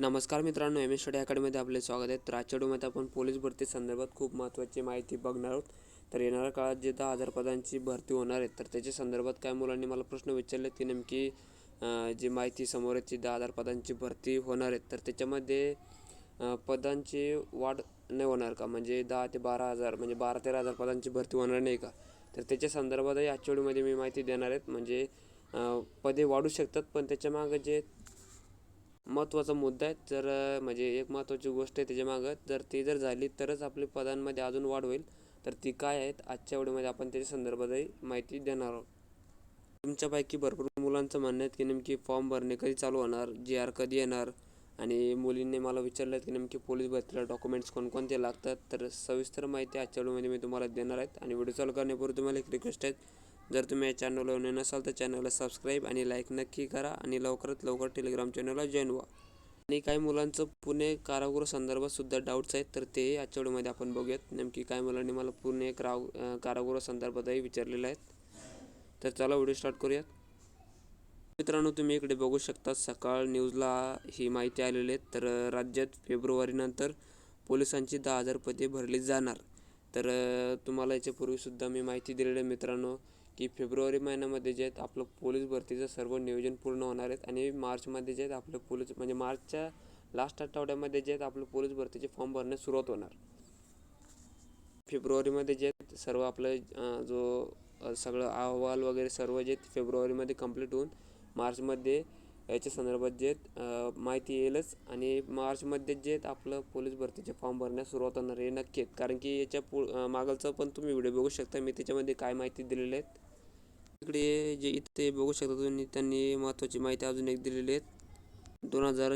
नमस्कार मित्रांनो M S study अकॅडमीमध्ये आपले स्वागत आहे. तर आजच्या डोमध्ये आपण पोलीस भरती संदर्भात खूप महत्त्वाची माहिती बघणार आहोत. तर येणाऱ्या काळात जे दहा हजार पदांची भरती होणार आहे तर त्याच्या संदर्भात काय मुलांनी मला प्रश्न विचारलेत की नेमकी जी माहिती समोर आहे ती दहा हजार पदांची भरती होणार आहे तर त्याच्यामध्ये पदांची वाढ नाही होणार का? म्हणजे दहा ते बारा हजार म्हणजे बारा तेरा हजार पदांची भरती होणार नाही का? तर त्याच्या संदर्भातही आजच्या व्हिडिओमध्ये मी माहिती देणार आहेत. म्हणजे पदे वाढू शकतात पण त्याच्यामागं जे महत्त्वाचा मुद्दा आहे. जर म्हणजे एक महत्त्वाची गोष्ट आहे त्याच्यामागं जर ती जर झाली तरच आपल्या पदांमध्ये अजून वाढ होईल. तर ती काय आहेत आजच्या व्हिडिओमध्ये आपण त्याच्या संदर्भातही माहिती देणार आहोत. तुमच्यापैकी भरपूर मुलांचं म्हणणं आहे की नेमकी फॉर्म भरणे कधी चालू होणार जी आर कधी येणार? आणि मुलींनी मला विचारलं की नेमकी पोलीस भरतीला डॉक्युमेंट्स कोणकोणते लागतात? तर सविस्तर माहिती आजच्या व्हिडिओमध्ये मी तुम्हाला देणार आहेत. आणि व्हिडिओ चालू करण्यापूर्वी तुम्हाला एक रिक्वेस्ट आहे. जर तुम्ही या चॅनलवर नवीन नसाल तर चॅनलला सबस्क्राईब आणि लाईक नक्की करा आणि लवकरात लवकर टेलिग्राम चॅनलला जॉईन व्हा. आणि काही मुलांचं पुणे कारागृह संदर्भात सुद्धा डाऊट्स आहेत तर ते आजच्या व्हिडिओमध्ये आपण बघूयात. नेमकी काही मुलांनी मला पुणे क्राव कारागृह संदर्भातही विचारलेलं आहेत. तर चला व्हिडिओ स्टार्ट करूयात. मित्रांनो तुम्ही इकडे बघू शकता सकाळ न्यूजला ही माहिती आलेली आहे. तर राज्यात फेब्रुवारीनंतर पोलिसांची दहा हजार पदे भरली जाणार. तर तुम्हाला याच्यापूर्वीसुद्धा मी माहिती दिलेली आहे मित्रांनो. की फेब्रुवारी महिन्यामध्ये जे आहेत आपलं पोलीस भरतीचं सर्व नियोजन पूर्ण होणार आहेत आणि मार्चमध्ये जे आहेत आपलं पोलीस म्हणजे मार्चच्या लास्ट आठवड्यामध्ये जे आहेत आपलं पोलीस भरतीचे फॉर्म भरण्यास सुरुवात होणार. फेब्रुवारीमध्ये जे आहेत सर्व आपलं जो सगळं अहवाल वगैरे सर्व जे आहेत फेब्रुवारीमध्ये कंप्लीट होऊन मार्चमध्ये याच्या संदर्भात जे आहेत माहिती येईलच आणि मार्चमध्ये जे आहेत आपलं पोलीस भरतीचे फॉर्म भरण्यास सुरुवात होणार हे नक्की आहेत. कारण की याच्या पु अं, पण तुम्ही व्हिडिओ बघू शकता. मी त्याच्यामध्ये काय माहिती दिलेली आहेत. इकडे जे इथे बघू शकता तुम्ही त्यांनी महत्त्वाची माहिती अजून एक दिलेली आहे दोन हजार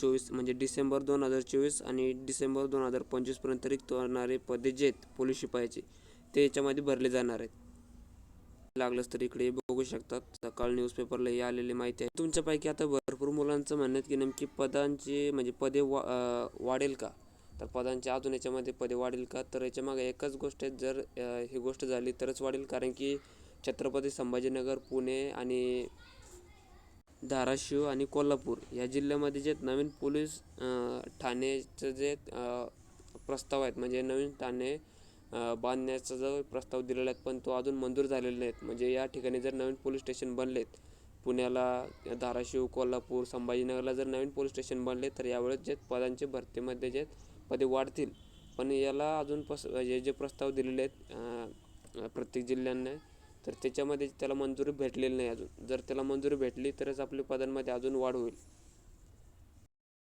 चोवीस म्हणजे डिसेंबर दोन हजार चोवीस आणि डिसेंबर दोन हजार पंचवीसपर्यंत रिक्त होणारे पदे जे आहेत पोलीस शिपायाचे ते याच्यामध्ये भरले जाणार आहेत. लागलंच तर इकडे बघू शकतात. सकाळ न्यूजपेपरला ही आलेली माहिती आहे. तुमच्यापैकी आता भरपूर मुलांचं म्हणणं आहे की नेमकी पदांची म्हणजे पदे वा वाढेल का? तर पदांचे अजून याच्यामध्ये पदे वाढेल का? तर याच्यामागे एकच गोष्ट आहे जर ही गोष्ट झाली तरच वाढेल. कारण की छत्रपती संभाजीनगर पुणे आणि धाराशिव आणि कोल्हापूर या जिल्ह्यामध्ये जे नवीन पोलीस ठाणेचं ठाण्याचं जे प्रस्ताव आहेत म्हणजे नवीन ठाणे बांधण्याचा जो प्रस्ताव दिलेला आहे पण तो अजून मंजूर झालेला नाहीत. म्हणजे या ठिकाणी जर नवीन पोलीस स्टेशन बनलेत पुण्याला धाराशिव कोल्हापूर संभाजीनगरला जर नवीन पोलीस स्टेशन बनले तर यावेळेस जे पदांचे भरतीमध्ये जे पदे वाढतील. पण याला अजून पस हे जे प्रस्ताव दिलेले आहेत प्रत्येक जिल्ह्यांना तर त्याच्यामध्ये त्याला मंजुरी भेटलेली नाही अजून. जर त्याला मंजुरी भेटली तरच आपल्या पदांमध्ये अजून वाढ होईल.